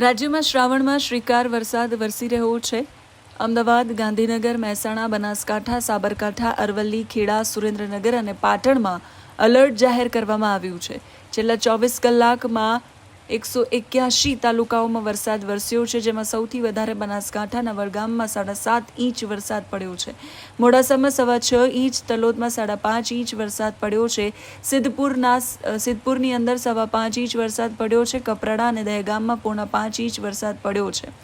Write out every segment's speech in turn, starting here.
રાજ્યમાં શ્રાવણમાં શ્રીકાર વરસાદ વરસી રહ્યો છે. અમદાવાદ, ગાંધીનગર, મહેસાણા, બનાસકાંઠા, સાબરકાંઠા, અરવલ્લી, ખેડા, સુરેન્દ્રનગર અને પાટણમાં અલર્ટ જાહેર કરવામાં આવ્યું છે. છેલ્લા ચોવીસ કલાકમાં એકસો એક્યાસી તાલુકાઓમાં વરસાદ વરસ્યો છે, જેમાં સૌથી વધારે બનાસકાંઠાના વડગામમાં સાડા સાત ઇંચ વરસાદ પડ્યો છે. મોડાસામાં સવા છ ઇંચ, તલોદમાં સાડા પાંચ ઇંચ વરસાદ પડ્યો છે. સિદ્ધપુરના સિદ્ધપુરની અંદર સવા પાંચ ઇંચ વરસાદ પડ્યો છે. કપરાડા અને દહેગામમાં પોણા પાંચ ઇંચ વરસાદ પડ્યો છે.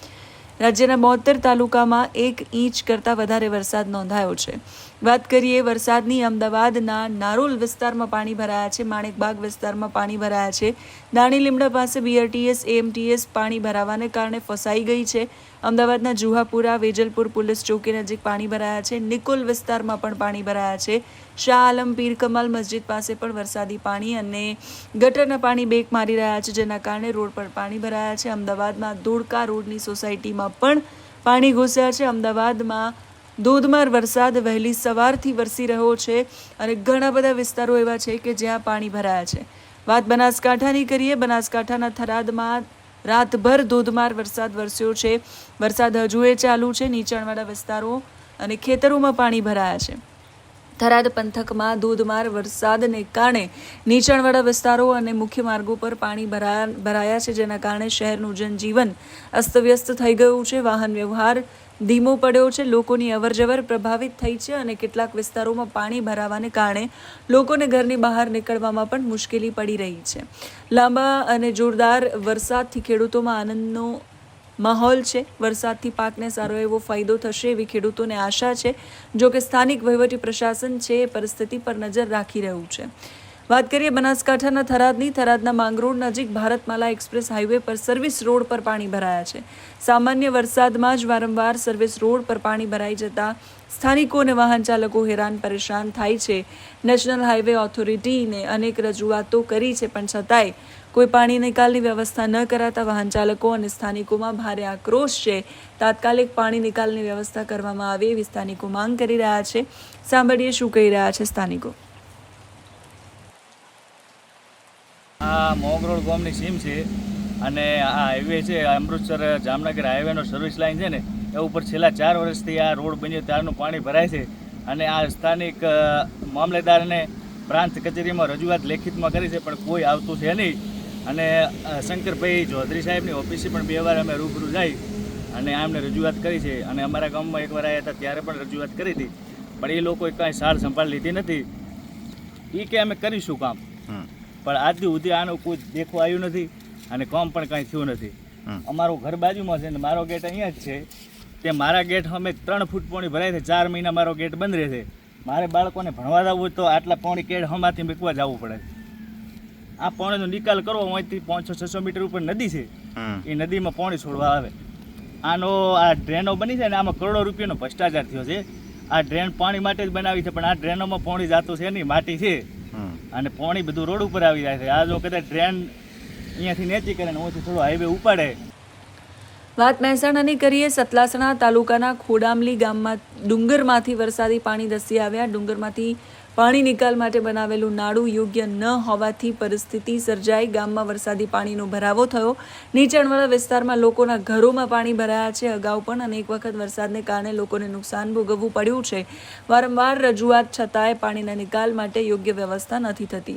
રાજ્યના બોતેર તાલુકામાં એક ઇંચ કરતાં વધારે વરસાદ નોંધાયો છે. વાત કરીએ વરસાદની, અમદાવાદના નારોલ વિસ્તારમાં પાણી ભરાયા છે, માણેકબાગ વિસ્તારમાં પાણી ભરાયા છે. દાણી લીમડા પાસે બીઆરટીએસ, એએમટીએસ પાણી ભરાવાને કારણે ફસાઈ ગઈ છે. અમદાવાદના જુહાપુરા, વેજલપુર પોલીસ ચોકી નજીક પાણી ભરાયા છે. નિકોલ વિસ્તારમાં પણ પાણી ભરાયા છે. શાહ આલમ પીર કમાલ મસ્જિદ પાસે પણ વરસાદી પાણી અને ગટરના પાણી બેક મારી રહ્યા છે, જેના કારણે રોડ પર પાણી ભરાયા છે. અમદાવાદમાં ધોળકા રોડની સોસાયટીમાં પણ પાણી ઘૂસ્યા છે. અમદાવાદમાં ધોધમાર વરસાદ વહેલી સવારથી વરસી રહ્યો છે અને ઘણા બધા વિસ્તારો એવા છે કે જ્યાં પાણી ભરાયા છે. વાત બનાસકાંઠાની કરીએ, બનાસકાંઠાના થરાદમાં રાતભર ધોધમાર વરસાદ વરસ્યો છે. વરસાદ હજુ એ ચાલુ છે. નીચાણવાળા વિસ્તારો અને ખેતરોમાં પાણી ભરાયા છે. થરાદ પંથકમાં ધોધમાર વરસાદને કારણે નીચાણવાળા વિસ્તારો અને મુખ્ય માર્ગો પર પાણી ભરાયા છે, જેના કારણે શહેરનું જનજીવન અસ્તવ્યસ્ત થઈ ગયું છે. વાહન વ્યવહાર ધીમો પડ્યો છે. લોકોની અવરજવર પ્રભાવિત થઈ છે અને કેટલાક વિસ્તારોમાં પાણી ભરાવાને કારણે લોકોને ઘરની બહાર નીકળવામાં પણ મુશ્કેલી પડી રહી છે. લાંબા અને જોરદાર વરસાદથી ખેડૂતોમાં આનંદનો માહોલ છે. વરસાદથી પાકને સારો એવો ફાયદો થશે એવી ખેડૂતોને આશા છે. જો કે સ્થાનિક વહીવટી પ્રશાસન છે એ પરિસ્થિતિ પર નજર રાખી રહ્યું છે. વાત કરીએ બનાસકાંઠાના થરાદની. થરાદના માંગરોળ નજીક ભારતમાલા એક્સપ્રેસ હાઈવે પર સર્વિસ રોડ પર પાણી ભરાયા છે. સામાન્ય વરસાદમાં જ વારંવાર સર્વિસ રોડ પર પાણી ભરાઈ જતા સ્થાનિકો અને વાહન ચાલકો હેરાન પરેશાન થાય છે. નેશનલ હાઈવે ઓથોરિટીને અનેક રજૂઆતો કરી છે, પણ છતાંય કોઈ પાણી નિકાલની વ્યવસ્થા ન કરાતા વાહન ચાલકો અને સ્થાનિકોમાં ભારે આક્રોશ છે. તાત્કાલિક પાણી નિકાલની વ્યવસ્થા કરવામાં આવે એવી સ્થાનિકો માંગ કરી રહ્યા છે. સાંભળીએ શું કહી રહ્યા છે સ્થાનિકો. આ મોગરોળ ગામની સીમ છે અને આ હાઈવે છે અમૃતસર જામનગર હાઈવેનો સર્વિસ લાઇન છે ને, એ ઉપર છેલ્લા ચાર વર્ષથી આ રોડ બન્યો, ત્યારનું પાણી ભરાય છે. અને આ સ્થાનિક મામલેદારને પ્રાંત કચેરીમાં રજૂઆત લેખિતમાં કરી છે, પણ કોઈ આવતું છે નહીં. અને શંકરભાઈ ચૌધરી સાહેબની ઓફિસે પણ બે વાર અમે રૂબરૂ જઈ અને આમને રજૂઆત કરી છે. અને અમારા ગામમાં એકવાર આવ્યા હતા, ત્યારે પણ રજૂઆત કરી હતી. પણ એ લોકોએ કાંઈ સાર સંભાળ લીધી નથી. એ કે અમે કરીશું કામ. પણ આજ સુધી આનું કોઈ દેખવા આવ્યું નથી અને કામ પણ કાંઈ થયું નથી. અમારું ઘર બાજુમાં છે ને મારો ગેટ અહીંયા જ છે. તે મારા ગેટ અમે ત્રણ ફૂટ પોણી ભરાય છે. ચાર મહિના મારો ગેટ બંધ રહે છે. મારે બાળકોને ભણવા જવું હોય તો આટલા પોણી કેડ હમાથી મૂકવા જવું પડે. આ પોણીનો નિકાલ કરવો અહીંથી પાંચસો છસો મીટર ઉપર નદી છે. એ નદીમાં પોણી છોડવા આવે. આનો આ ડ્રેનો બની છે ને આમાં કરોડો રૂપિયાનો ભ્રષ્ટાચાર થયો છે. આ ડ્રેન પાણી માટે જ બનાવી છે પણ આ ડ્રેનોમાં પોણી જાતું છે નહીં માટી છે. અને પાણી બધું રોડ ઉપર આવી જાય છે. આ જો કદાચ ટ્રેન અહીંયાથી નેચી કરે ને ઓછી થોડો હાઈવે ઉપાડે. વાત મહેસાણાની કરીએ, સતલાસણા તાલુકાના ખોડામલી ગામમાં ડુંગરમાંથી વરસાદી પાણી ધસી આવ્યા. ડુંગરમાંથી પાણી નિકાલ માટે બનાવેલું નાડું યોગ્ય ન હોવાથી પરિસ્થિતિ સર્જાઈ. ગામમાં વરસાદી પાણીનો ભરાવો થયો. નીચાણવાળા વિસ્તારમાં લોકોના ઘરોમાં પાણી ભરાયા છે. અગાઉ પણ અનેક વખત વરસાદને કારણે લોકોને નુકસાન ભોગવવું પડ્યું છે. વારંવાર રજૂઆત છતાંય પાણીના નિકાલ માટે યોગ્ય વ્યવસ્થા નથી થતી.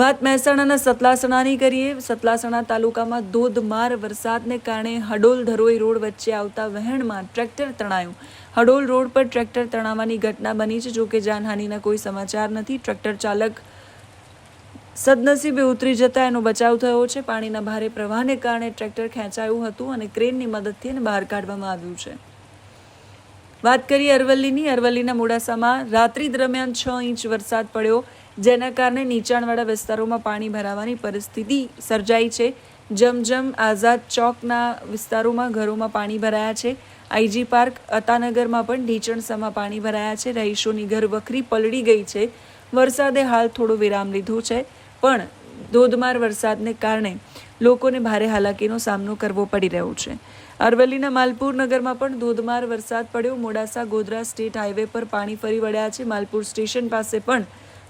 વાત મહેસાણાના સતલાસણાની કરીએ. સતલાસણા તાલુકામાં ધોધમાર વરસાદને કારણે હડોલ ધરોઈ રોડ વચ્ચે આવતા વહેણમાં ટ્રેક્ટર તણાયું. હડોલ રોડ પર ટ્રેક્ટર તણાવવાની ઘટના બની છે. જોકે જાનહાનિના કોઈ સમાચાર નથી. ટ્રેક્ટર ચાલક સદનસીબે ઉતરી જતા એનો બચાવ થયો છે. પાણીના ભારે પ્રવાહને કારણે ટ્રેક્ટર ખેંચાયું હતું અને ક્રેનની મદદથી એને બહાર કાઢવામાં આવ્યું છે. વાત કરીએ અરવલ્લીની. અરવલ્લીના મોડાસામાં રાત્રિ દરમિયાન છ ઇંચ વરસાદ પડ્યો. જેના કારણે નીચાણવાળા વિસ્તારોમાં પાણી ભરાવાની પરિસ્થિતિ સર્જાઈ છે. જમજમ આઝાદ ચોકના વિસ્તારોમાં ઘરોમાં પાણી ભરાયા છે, આઈજી પાર્ક અતાનગરમાં પણ ઢીચણસામાં પાણી ભરાયા છે. રહીશોની ઘર વખરી પલળી ગઈ છે. વરસાદે હાલ થોડો વિરામ લીધો છે, પણ ધોધમાર વરસાદને કારણે લોકોને ભારે હાલાકીનો સામનો કરવો પડી રહ્યો છે. અરવલ્લીના માલપુર નગરમાં પણ ધોધમાર વરસાદ પડ્યો. મોડાસા ગોધરા સ્ટેટ હાઈવે પર પાણી ફરી વળ્યા છે. માલપુર સ્ટેશન પાસે પણ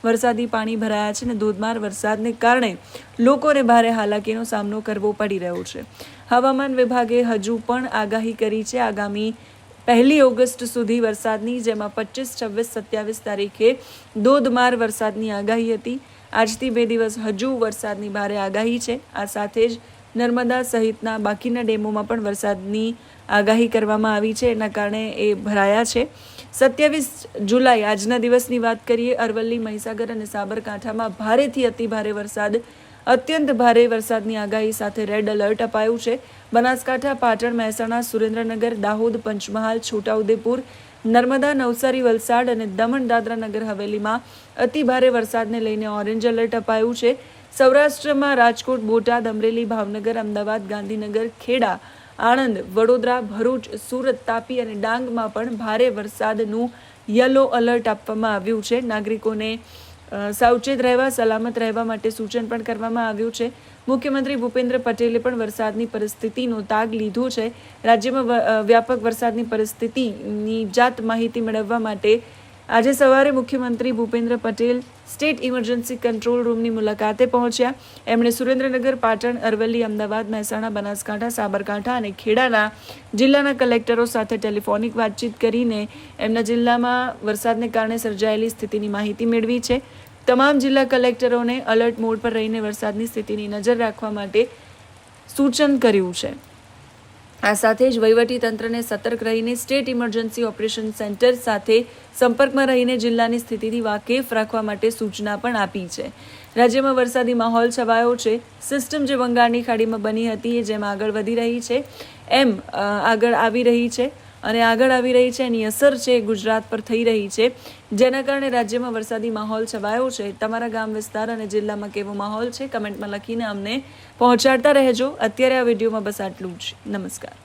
વરસાદી પાણી ભરાયા છે અને ધોધમાર વરસાદને કારણે લોકોને ભારે હાલાકીનો સામનો કરવો પડી રહ્યો છે. હવામાન વિભાગે હજુ પણ આગાહી કરી છે, આગામી પહેલી ઓગસ્ટ સુધી વરસાદની, જેમાં પચીસ છવ્વીસ, સત્યાવીસ તારીખે ધોધમાર વરસાદની આગાહી હતી. આજથી બે દિવસ હજુ વરસાદની ભારે આગાહી છે. આ સાથે જ નર્મદા સહિતના બાકીના ડેમોમાં પણ વરસાદની આગાહી કરવામાં આવી છે. એના કારણે એ ભરાયા છે. સત્યાવીસ જુલાઈ, આજના દિવસની વાત કરીએ, અરવલ્લી, મહીસાગર અને સાબરકાંઠામાં ભારેથી અતિ ભારે વરસાદ. અત્યંત ભારે વરસાદની આગાહી સાથે રેડ એલર્ટ અપાયું છે. બનાસકાંઠા, પાટણ, મહેસાણા, સુરેન્દ્રનગર, દાહોદ, પંચમહાલ, છોટાઉદેપુર, નર્મદા, નવસારી, વલસાડ અને દમણ, દાદરા નગર હવેલીમાં અતિ ભારે વરસાદને લઈને ઓરેન્જ એલર્ટ અપાયું છે. સૌરાષ્ટ્રમાં રાજકોટ, બોટાદ, અમરેલી, ભાવનગર, અમદાવાદ, ગાંધીનગર, ખેડા આણંદ, વડોદરા, ભરૂચ, સુરત, તાપી અને ડાંગમાં પણ ભારે વરસાદનું યલો અલર્ટ આપવામાં આવ્યું છે. નાગરિકોને સાવચેત રહેવા, સલામત રહેવા માટે સૂચન પણ કરવામાં આવ્યું છે. મુખ્યમંત્રી ભૂપેન્દ્ર પટેલે પણ વરસાદની પરિસ્થિતિનો તાગ લીધો છે. રાજ્યમાં વ્યાપક વરસાદની પરિસ્થિતિની જાત માહિતી મેળવવા માટે આજે સવારે મુખ્યમંત્રી Bhupendra Patel state emergency control રૂમની મુલાકાતે પહોંચ્યા. એમણે સુરેન્દ્રનગર, પાટણ, અરવલ્લી, અમદાવાદ, મહેસાણા, બનાસકાંઠા, સાબરકાંઠા અને ખેડાના જિલ્લાના કલેક્ટરો સાથે ટેલિફોનિક વાતચીત કરીને એમના જિલ્લામાં વરસાદને કારણે સર્જાયેલી સ્થિતિની માહિતી મેળવી છે. તમામ જિલ્લા કલેક્ટરોને અલર્ટ મોડ પર રહીને વરસાદની સ્થિતિની નજર રાખવા માટે સૂચન કર્યું છે. આ સાથે જ વહીવટી તંત્રને સતર્ક રહીને સ્ટેટ ઇમરજન્સી ઓપરેશન સેન્ટર સાથે સંપર્કમાં રહીને જિલ્લાની સ્થિતિથી વાકેફ રાખવા માટે સૂચના પણ આપી છે. રાજ્યમાં વરસાદી માહોલ છવાયો છે. સિસ્ટમ જે બંગાળની ખાડીમાં બની હતી એ જેમ આગળ વધી રહી છે, એમ આગળ આવી રહી છે. અને આગળ આવી રહી છે, એની અસર છે, ગુજરાત પર થઈ રહી છે. જેના કારણે રાજ્યમાં વરસાદી માહોલ છવાયો છે. તમારા ગામ વિસ્તાર અને જિલ્લામાં કેવો માહોલ છે, કમેન્ટમાં લખીને અમને પહોંચાડતા રહેજો. અત્યારે આ વિડીયોમાં બસ આટલું જ. નમસ્કાર.